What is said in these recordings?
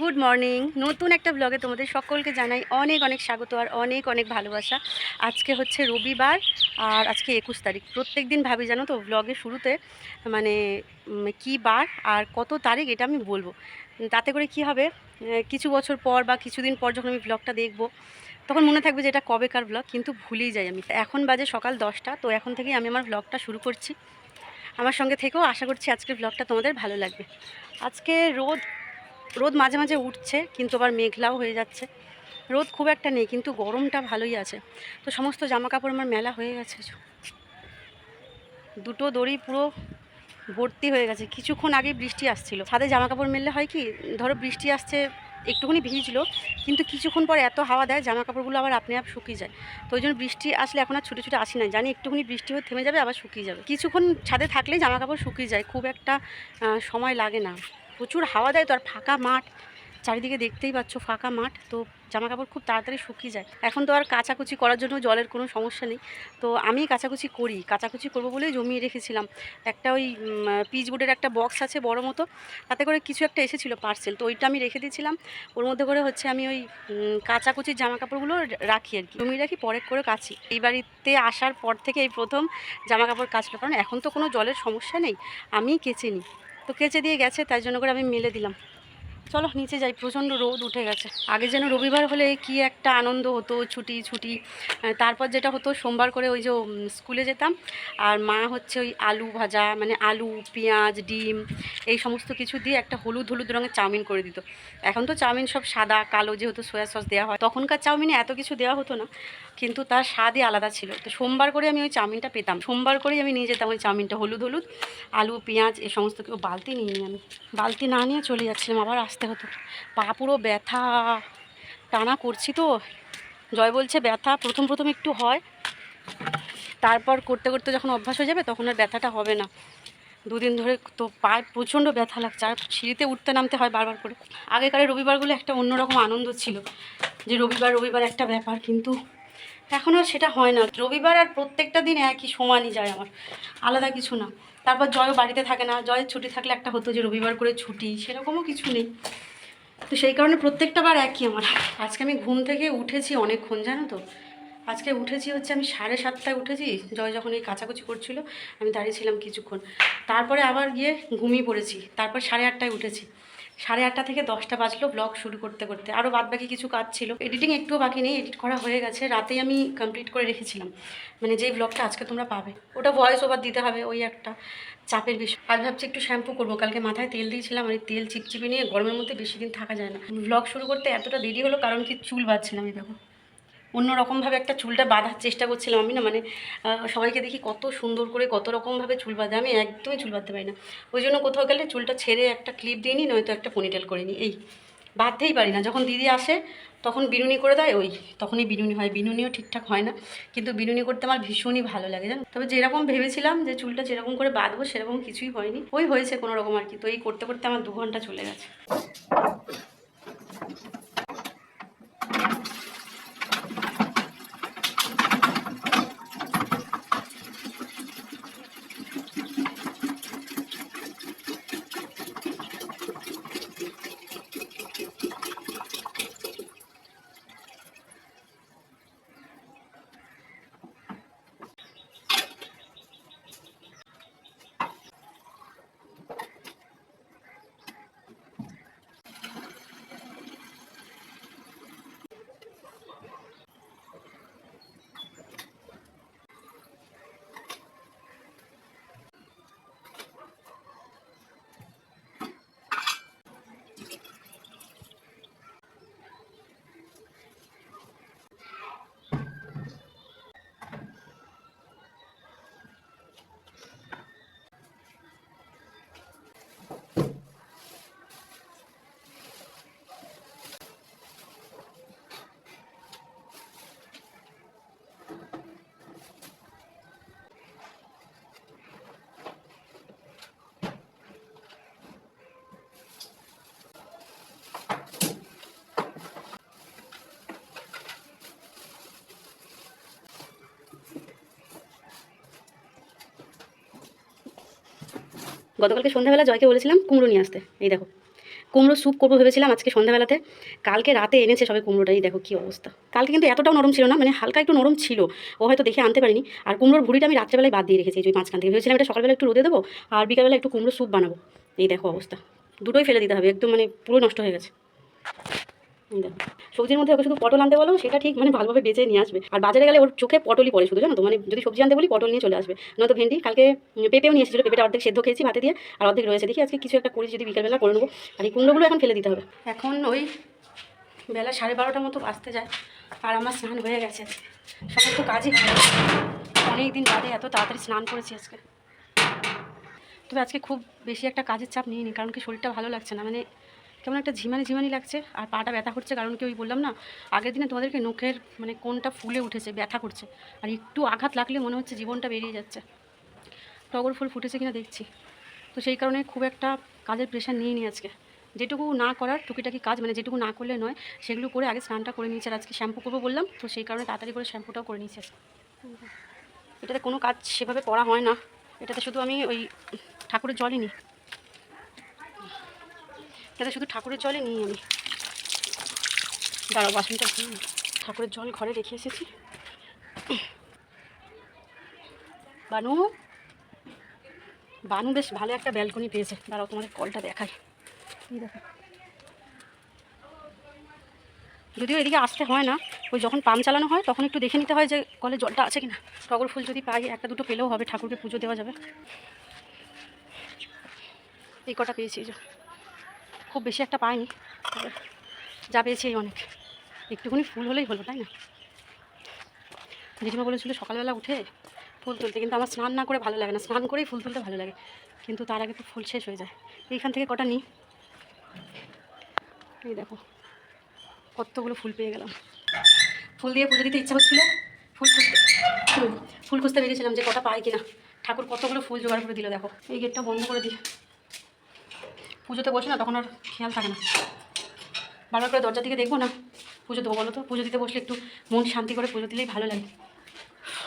Good morning নতুন একটা ব্লগে তোমাদের সকলকে জানাই অনেক অনেক স্বাগত আর অনেক অনেক ভালোবাসা। আজকে হচ্ছে রবিবার আর আজকে একুশ তারিখ। প্রত্যেক দিন ভাবি জানো তো ব্লগের শুরুতে মানে কী বার আর কত তারিখ এটা আমি বলব। তাতে করে কি হবে? কিছু বছর পর বা কিছুদিন পর যখন আমি ব্লগটা দেখব, তখন মনে থাকবে যে এটা কবেকার ব্লগ কিন্তু ভুলেই যাই আমি। এখন বাজে সকাল দশটা, তো এখন থেকেই আমি আমার ব্লগটা শুরু করছি। আমার সঙ্গে থেকেও আশা করছি আজকের ব্লগটা তোমাদের ভালো লাগবে। আজকে রোদ রোদ মাঝে মাঝে উঠছে, কিন্তু আবার মেঘলাও হয়ে যাচ্ছে। রোদ খুব একটা নেই, কিন্তু গরমটা ভালোই আছে। তো সমস্ত জামা কাপড় আমার মেলা হয়ে গেছে। দুটো দড়ি পুরো ভর্তি হয়ে গেছে। কিছুক্ষণ আগে বৃষ্টি আসছিল। ছাদে জামা কাপড় মেললে হয় কি, ধরো বৃষ্টি আসছে, একটুখানি ভিজলো, কিন্তু কিছুক্ষণ পর এত হাওয়া দেয় জামা কাপড়গুলো আবার আপনি আপ শুকিয়ে যায়। তো ওই জন্য বৃষ্টি আসলে এখন আর ছুটে ছুটে আসি না। জানি একটুখানি বৃষ্টি হয়ে থেমে যাবে, আবার শুকিয়ে যাবে। কিছুক্ষণ ছাদে থাকলেই জামা কাপড় শুকিয়ে যায়। খুব একটা সময় লাগে না। প্রচুর হাওয়া দেয় তো আর ফাঁকা মাঠ। চারিদিকে দেখতেই পাচ্ছ ফাঁকা মাঠ, তো জামা কাপড় খুব তাড়াতাড়ি শুকিয়ে যায়। এখন তো আর কাচাকুচি করার জন্য জলের কোনো সমস্যা নেই। তো আমি কাচাকুচি করি, কাচাকুচি করব বলেই জমিয়ে রেখেছিলাম। একটা ওই পিচ বোর্ডের একটা বক্স আছে বড় মতো, তাতে করে কিছু একটা এসেছিল পার্সেল তো ওইটা আমি রেখে দিয়েছিলাম। ওর মধ্যে করে হচ্ছে আমি ওই কাচাকুচির জামা কাপড়গুলো রাখি আর কি। জমিয়ে রাখি, পরে করে কাচি। এই বাড়িতে আসার পর থেকে এই প্রথম জামা কাপড় কাচলো, কারণ এখন তো কোনো জলের সমস্যা নেই। আমি কেচে নিই। তো কেচে দিয়ে গেছে তাই জন্য করে আমি মেলে দিলাম। চলো, নিচে যাই, প্রচণ্ড রোদ উঠে গেছে। আগে যেন রবিবার হলে কি একটা আনন্দ হতো, ছুটি ছুটি। তারপর যেটা হতো, সোমবার করে ওই যে স্কুলে যেতাম। আর মা হচ্ছে ওই আলু ভাজা মানে আলু, পেঁয়াজ, ডিম, এই সমস্ত কিছু দিয়ে একটা হলুদ হলুদ রঙের চাউমিন করে দিত। এখন তো চাউমিন সব সাদা, কালো যেহেতু সয়া সস দেওয়া হয়। তখনকার চাউমিনে এত কিছু দেওয়া হতো না, কিন্তু তার স্বাদই আলাদা ছিল। তো সোমবার করে আমি ওই চাউমিনটা পেতাম। সোমবার করেই আমি নিয়ে যেতাম ওই চাউমিনটা, হলুদ হলুদ, আলু, পেঁয়াজ, এ সমস্ত বালতি নিয়ে আমি। বালতি না নিয়ে চলে যাচ্ছিলাম, আবার আসতে হতো। পা পুরো ব্যথা, টানা করছি তো। জয় বলছে ব্যথা প্রথম প্রথম একটু হয়। তারপর করতে করতে যখন অভ্যাস হয়ে যাবে তখন আর ব্যথাটা হবে না। দুদিন ধরে তো পায়ে প্রচণ্ড ব্যথা লাগছে। আর সিঁড়িতে উঠতে নামতে হয় বারবার করে। আগেকার রবিবারগুলো একটা অন্যরকম আনন্দ ছিল যে রবিবার রবিবার একটা ব্যাপার। কিন্তু এখন আর সেটা হয় না। রবিবার আর প্রত্যেকটা দিন একই, সমানই যায় আমার। আলাদা কিছু না। তারপর জয়ও বাড়িতে থাকে না, জয়ের ছুটি থাকলে একটা হতো যে রবিবার করে ছুটি, সেরকমও কিছু নেই। তো সেই কারণে প্রত্যেকটা বার একই আমার। আজকে আমি ঘুম থেকে উঠেছি অনেকক্ষণ, জানো তো? আজকে উঠেছি হচ্ছে আমি সাড়ে সাতটায় উঠেছি, জয় যখন এই কাচাকুচি করছিল, আমি দাঁড়িয়েছিলাম কিছুক্ষণ। তারপরে আবার গিয়ে ঘুমিয়ে পড়েছি, তারপর সাড়ে আটটায় উঠেছি। সাড়ে আটটা থেকে দশটা বাজলো ব্লগ শুরু করতে করতে। আরও বাদ বাকি কিছু কাজ ছিল। এডিটিং একটুও বাকি নেই এডিট করা হয়ে গেছে। রাতেই আমি কমপ্লিট করে রেখেছিলাম। মানে যেই ব্লগটা আজকে তোমরা পাবে। ওটা ভয়েস ওভার দিতে হবে ওই একটা চাপের বিষয়। আর ভাবছি একটু শ্যাম্পু করব। কালকে মাথায় তেল দিয়েছিলাম আর তেল চিপচিপি নিয়ে গরমের মধ্যে বেশি দিন থাকা যায় না। ব্লগ শুরু করতে এতটা দেরি হলো, কারণ কি চুল বাঁধছিলাম, এই দেখো। অন্যরকমভাবে একটা চুলটা বাঁধার চেষ্টা করছিলাম আমি না মানে সবাইকে দেখি কত সুন্দর করে কত রকমভাবে চুল বাঁধে। আমি একদমই চুল বাঁধতে পারি না। ওই জন্য কোথাও গেলে চুলটা ছেড়ে একটা ক্লিপ দিয়ে নিই, নয়তো একটা পনিটেল করে নিই। এই, বাঁধতেই পারি না। যখন দিদি আসে, তখন বিনুনি করে দেয়, ওই, তখনই বিনুনি হয়। বিনুনিও ঠিকঠাক হয় না, কিন্তু বিনুনি করতে আমার ভীষণই ভালো লাগে, জানো? তবে যেরকম ভেবেছিলাম যে চুলটা যেরকম করে বাঁধবো, সেরকম কিছুই হয়নি। ওই হয়েছে কোনো রকম আর কি। তো এই করতে করতে আমার দু ঘণ্টা চলে গেছে। গতকালকে সন্ধ্যাবেলা জয়কে বলেছিলাম কুমড়ো নিয়ে আসতে। এই দেখো, কুমড়ো স্যুপ করব ভেবেছিলাম আজকে সন্ধ্যাবেলাতে। কালকে রাতে এনেছে সবাই কুমড়োটাই দেখো কী অবস্থা। কালকে কিন্তু এতটাও নরম ছিল না মানে হালকা একটু নরম ছিল। ও হয়তো দেখে আনতে পারিনি। আর কুমড়োর ভুড়িটা আমি রাত্রেবেলায় বাদ দিয়ে রেখেছি, এই মাঝখান থেকে। ভেবেছিলাম এটা সকালবেলা একটু রোদে দেবো, আর বিকালবেলা একটু কুমড়ো স্যুপ বানাবো। এই দেখো অবস্থা। দুটোই ফেলে দিতে হবে, একদম মানে পুরো নষ্ট হয়ে গেছে। সবজির মধ্যে ওকে শুধু পটল আনতে বলো, সেটা ঠিক মানে ভালোভাবে বেঁচে নিয়ে আসবে। আর বাজারে গেলে ওর চোখে পটলই পড়ে শুধু, জানো তো? মানে যদি সবজি আনতে বলি, পটল নিয়ে চলে আসবে। নয়তো ভেন্ডি, কালকে পেঁপেও নিয়ে এসেছিল, পেঁপেটা অর্ধেক সেদ্ধ খেয়েছি ভাতে দিয়ে, আর অর্ধেক রয়েছে। দেখি আজকে কিছু একটা করি যদি বিকালবেলা করে নেব। আর এই কুমড়োগুলো এখন ফেলে দিতে হবে। এখন ওই বেলা সাড়ে বারোটার মতো বাজতে যায়, আর আমার স্নান হয়ে গেছে সমস্ত কাজই অনেক দিন বাদে এত তাড়াতাড়ি স্নান করেছি আজকে। তবে আজকে খুব বেশি একটা কাজের চাপ নিইনি, কারণ কি শরীরটা ভালো লাগছে না। মানে কেমন একটা ঝিমানি ঝিমানি লাগছে, আর পাটা ব্যথা করছে, কারণ কি ওই বললাম না, আগের দিনে তোমাদেরকে নখের মানে কোনটা ফুলে উঠেছে, ব্যথা করছে, আর একটু আঘাত লাগলে মনে হচ্ছে জীবনটা বেরিয়ে যাচ্ছে। টগর ফুল ফুটেছে কিনা দেখছি। তো সেই কারণে খুব একটা কাজের প্রেশার নিয়ে নিই আজকে। যেটুকু না করার টুকিটাকি কাজ মানে যেটুকু না করলে নয়, সেগুলো করে আগে স্নানটা করে নিয়েছি, আর আজকে শ্যাম্পু করব বললাম, তো সেই কারণে তাড়াতাড়ি করে শ্যাম্পুটাও করে নিয়েছি। এটাতে কোনো কাজ সেভাবে করা হয় না। এটাতে শুধু আমি ওই ঠাকুরের জলই নিই। এটাতে শুধু ঠাকুরের জলই নিই আমি। দাঁড়াও, বাসনটা ঠাকুরের জল ঘরে রেখে এসেছি। বানু? বানু বেশ ভালো একটা ব্যালকনি পেয়েছে। দাঁড়াও, তোমাদের কলটা দেখাই। দেখো। যদিও এদিকে আসতে হয় না, ওই যখন পাম্প চালানো হয়, তখন একটু দেখে নিতে হয় যে কলে জলটা আছে কিনা। টগর ফুল যদি পাই, একটা দুটো পেলেও হবে, ঠাকুরকে পুজো দেওয়া যাবে। এই কটা পেয়েছি। খুব বেশি একটা পাইনি। যা পেয়েছি এই অনেক। একটুখানি ফুল হলেই হলো, তাই না? জেঠিমা বলেছিল সকালবেলা উঠে ফুল তুলতে, কিন্তু আমার স্নান না করে ভালো লাগে না। স্নান করেই ফুল তুলতে ভালো লাগে। কিন্তু তার আগে তো ফুল শেষ হয়ে যায়। এইখান থেকে কটা নিই? এই দেখো, কতগুলো ফুল পেয়ে গেলাম। ফুল দিয়ে পুজো দিতে ইচ্ছা হচ্ছিল। ফুল ফুল খুঁজতে বেরিয়েছিলাম যে কটা পাই কিনা। ঠাকুর কতগুলো ফুল জোগাড় করে দিল, দেখো। এই গেটটা বন্ধ করে দিই। পুজোতে বসে না, তখন আর খেয়াল থাকে না। বারবার করে দরজা দিকে দেখব না, পুজো দেবো বলো তো? পুজো দিতে বসলে একটু মন শান্তি করে পুজো দিলেই ভালো লাগে।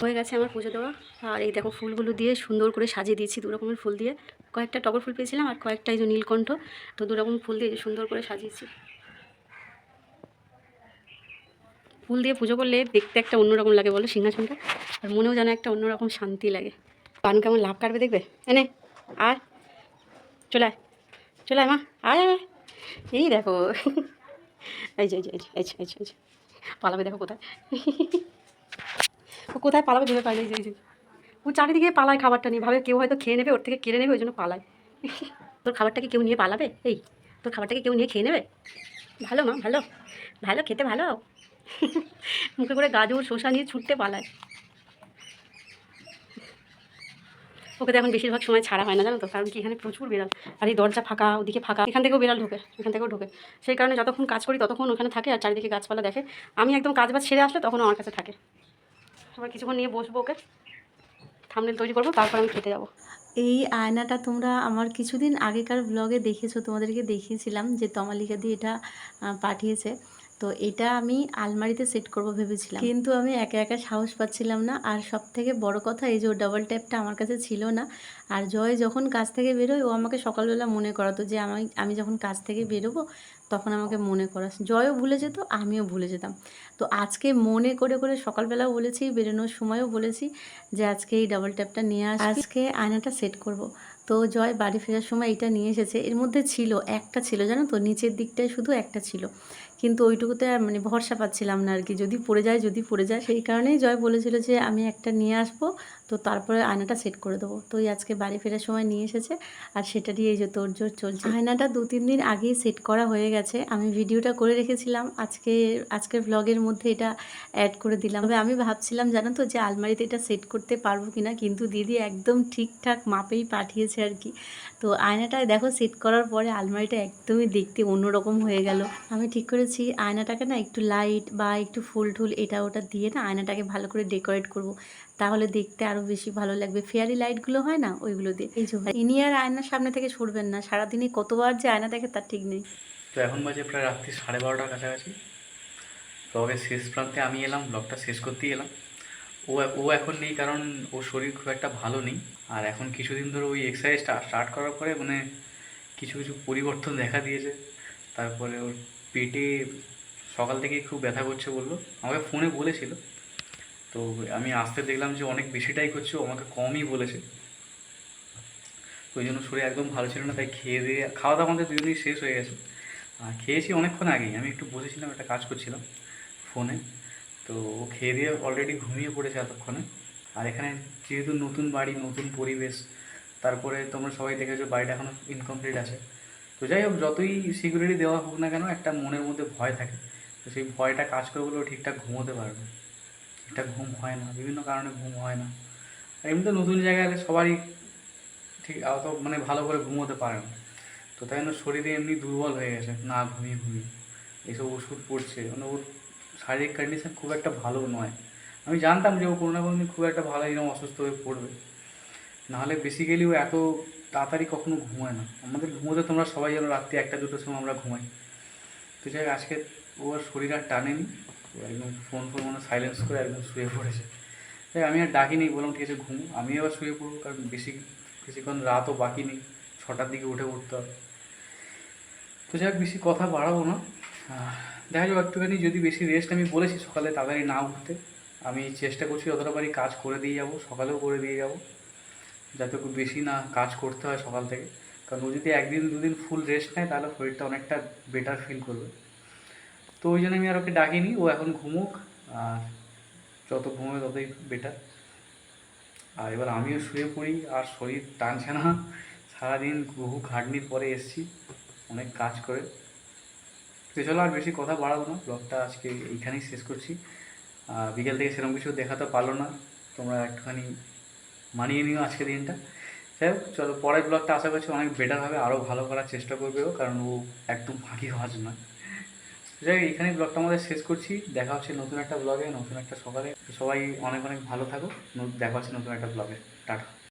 হয়ে গেছে আমার পুজো দেওয়া। আর এই দেখো ফুলগুলো দিয়ে সুন্দর করে সাজিয়ে দিয়েছি দু রকমের ফুল দিয়ে। কয়েকটা টগর ফুল পেয়েছিলাম আর কয়েকটা এই যে নীলকণ্ঠ, তো দু রকম ফুল দিয়ে সুন্দর করে সাজিয়েছি। ফুল দিয়ে পুজো করলে দেখতে একটা অন্যরকম লাগে বলো সিংহাসনটা, আর মনেও যেন একটা অন্যরকম শান্তি লাগে। পানু কেমন লাভ কাটবে দেখবে? এনে আর চলে আয়। চলে আয় মা আয়। এই দেখো। এই যে এই যে এই যে, এই যে পালাবে দেখো কোথায়। ও কোথায় পালাবে ভেবে পাই এই যে। ও চারিদিকে পালায় খাবারটা নিয়ে। ভাবে কেউ হয়তো খেয়ে নেবে ওর থেকে কেড়ে নেবে ওই জন্য পালায়। তোর খাবারটাকে কেউ নিয়ে পালাবে? এই তোর খাবারটাকে কেউ নিয়ে খেয়ে নেবে? ভালো মা ভালো। ভালো খেতে ভালো। মুখে করে গাজর শসা নিয়ে ছুটতে পালায়। ওকে তো এখন বেশিরভাগ সময় ছাড়া হয় না, জানো তো? কারণ কি, এখানে প্রচুর বিড়াল। আর এই দরজা ফাঁকা, ওদিকে ফাঁকা, এখান থেকেও বিড়াল ঢোকে, এখান থেকেও ঢোকে। সেই কারণে যতক্ষণ কাজ করি, ততক্ষণ ওখানে থাকে আর চারিদিকে গাছপালা দেখে। আমি একদম কাজ বাজ সেরে আসলে তখন আমার কাছে থাকে। আবার কিছুক্ষণ নিয়ে বসবো ওকে থামনেল তৈরি করব, তারপর আমি খেতে যাব। এই আয়নাটা তোমরা আমার কিছুদিন আগেকার ব্লগে দেখেছ, তোমাদেরকে দেখিয়েছিলাম যে তমালিকা দিয়ে এটা পাঠিয়েছে। তো এটা আমি আলমারিতে সেট করব ভেবেছিলাম। কিন্তু আমি একা একা সাহস পাচ্ছিলাম না। আর সব থেকে বড় কথা এই যে ও ডাবল ট্যাপটা আমার কাছে ছিল না। আর জয় যখন কাজ থেকে বেরোয়, ও আমাকে সকালবেলা মনে করাতো যে আমি আমি যখন কাজ থেকে বেরোবো, তখন আমাকে মনে করাস। জয়ও ভুলে যেত, আমিও ভুলে যেতাম। তো আজকে মনে করে করে সকালবেলাও বলেছি, বেরোনোর সময়ও বলেছি যে আজকে এই ডাবল ট্যাপটা নিয়ে আস। আজকে আয়নাটা সেট করব। তো জয় বাড়ি ফেরার সময় এটা নিয়ে এসেছে। এর মধ্যে ছিল, একটা ছিল, জানো তো? নিচের দিকটায় শুধু একটা ছিল। কিন্তু ওইটুকুতে মানে ভরসা পাচ্ছিলাম না আর কি যদি পড়ে যায়, যদি পড়ে যায়। সেই কারণেই জয় বলেছিল যে, আমি একটা নিয়ে আসব, তো তারপরে আয়নাটা সেট করে দেবো। তো আজকে বাড়ি ফেরার সময় নিয়ে এসেছে। আর সেটা দিয়ে এই যে তোর জোর চলছে। আয়নাটা দু তিন দিন আগেই সেট করা হয়ে গেছে। আমি ভিডিওটা করে রেখেছিলাম। আজকে, আজকের ব্লগের মধ্যে এটা অ্যাড করে দিলাম। তবে আমি ভাবছিলাম, জানো তো, যে আলমারিতে এটা সেট করতে পারব কিনা? কিন্তু দিদি একদম ঠিকঠাক মাপেই পাঠিয়েছে আর কি তো আয়নাটা দেখো সেট করার পরে আলমারিটা একদমই দেখতে অন্যরকম হয়ে গেল। আমি ঠিক করেছি আয়নাটাকে না একটু লাইট বা একটু ফুল টুল এটা ওটা দিয়ে না আয়নাটাকে ভালো করে ডেকোরেট করব। তাহলে দেখতে আরও বেশি ভালো লাগবে। ফেয়ারি লাইটগুলো হয় না ওইগুলো দিয়ে। এই যে ইনি আর আয়নার সামনে থেকে সরবেন না। সারাদিনে কতবার যে আয়না দেখে তার ঠিক নেই। তো এখন বাজে প্রায় রাত্রি সাড়ে বারোটার কাছাকাছি। তবে শেষ প্রান্তে আমি এলাম ব্লগটা শেষ করতেই এলাম। ও ও এখন নেই কারণ ওর শরীর খুব একটা ভালো নেই। আর এখন কিছুদিন ধরে ওই এক্সারসাইজটা স্টার্ট করার পরে মানে কিছু কিছু পরিবর্তন দেখা দিয়েছে। তারপরে ওর পেটে সকাল থেকেই খুব ব্যথা করছে বলল। আমাকে ফোনে বলেছিল। তো আমি আসতে দেখলাম যে অনেক বেশিটাই করছে আমাকে কমই বলেছে। ওই জন্য শরীর একদম ভালো ছিল না, তাই খেয়ে দিয়ে খাওয়া দাওয়া আমাদের দুজনেই শেষ হয়ে গেছে। আর খেয়েছি অনেকক্ষণ আগেই, আমি একটু বসেছিলাম, একটা কাজ করছিলাম ফোনে। তো ও খেয়ে দিয়ে অলরেডি ঘুমিয়ে পড়েছে এতক্ষণে। আর এখানে যেহেতু নতুন বাড়ি, নতুন পরিবেশ, তারপরে তোমরা সবাই দেখেছ বাড়িটা এখনও ইনকমপ্লিট আছে। তো যাই হোক, যতই সিকিউরিটি দেওয়া হোক না কেন, একটা মনের মধ্যে ভয় থাকে। তো সেই ভয়টা কাজ করে বলে ঠিকঠাক ঘুমোতে পারবে ঠিকঠাক ঘুম হয় না, বিভিন্ন কারণে ঘুম হয় না। আর এমনিতে নতুন জায়গায় এলে সবারই ঠিক অত মানে ভালো করে ঘুমোতে পারে না। তো তাই জন্য শরীরে এমনি দুর্বল হয়ে গেছে, না ঘুমিয়ে ঘুমিয়ে। এইসব ওষুধ পড়ছে মানে ওর শারীরিক কন্ডিশন খুব একটা ভালো নয়। আমি জানতাম যে ও কোনো না কোনো দিন খুব একটা ভালো এরকম অসুস্থ হয়ে পড়বে। নাহলে বেসিক্যালি ও এত তাড়াতাড়ি কখনো ঘুমায় না। আমাদের ঘুমোতে তোমরা সবাই যেন রাত্রি একটা, দুটোর সময় আমরা ঘুমাই। তো যাই আজকে ও আর শরীর আর টানেনি একদম ফোন ফোন মানে সাইলেন্স করে একদম শুয়ে পড়েছে। তাই আমি আর ডাকিনি, বললাম ঠিক আছে, ঘুমো। আমি এবার শুয়ে পড়ব, কারণ বেশি, বেশিক্ষণ রাতও বাকি নেই। ছটার দিকে উঠে উঠতে হবে। তো যাই বেশি কথা বাড়াবো না। দেখা যাবে একটুখানি, যদি বেশি রেস্ট আমি বলেছি সকালে তাড়াতাড়ি না উঠতে, আমি চেষ্টা করছি যতটা পারি কাজ করে দিয়ে যাব, সকালেও করে দিয়ে যাব। যাতে খুব বেশি না কাজ করতে হয় সকাল থেকে। কারণ ও যদি একদিন দুদিন ফুল রেস্ট নেয়, তাহলে শরীরটা অনেকটা বেটার ফিল করবে। তো ওই জন্য আমি আর ওকে ডাকিনি, ও এখন ঘুমুক, আর যত ঘুমোবে ততই বেটার আর এবার আমিও শুয়ে পড়ি, আর শরীর টানছে না। সারাদিন বহু খাটনির পরে এসছি, অনেক কাজ করে। তো চলো আর বেশি কথা বাড়াবো না ব্লগটা আজকে এইখানেই শেষ করছি। বিকেল থেকে সেরকম কিছু দেখাতে পারল না, তোমরা একটুখানি মানিয়ে নিও আজকে দিনটা। যাই হোক চলো পরের ব্লগটা আশা করছি অনেক বেটার হবে আরও ভালো করার চেষ্টা করবে ও কারণ ও একদম ফাঁকি হওয়াজ না। যাই হোক, এইখানেই ব্লগটা আমাদের শেষ করছি। দেখা হচ্ছে নতুন একটা ব্লগে নতুন একটা সকালে। সবাই অনেক অনেক ভালো থাকো। দেখা হচ্ছে নতুন একটা ব্লগে টাটা।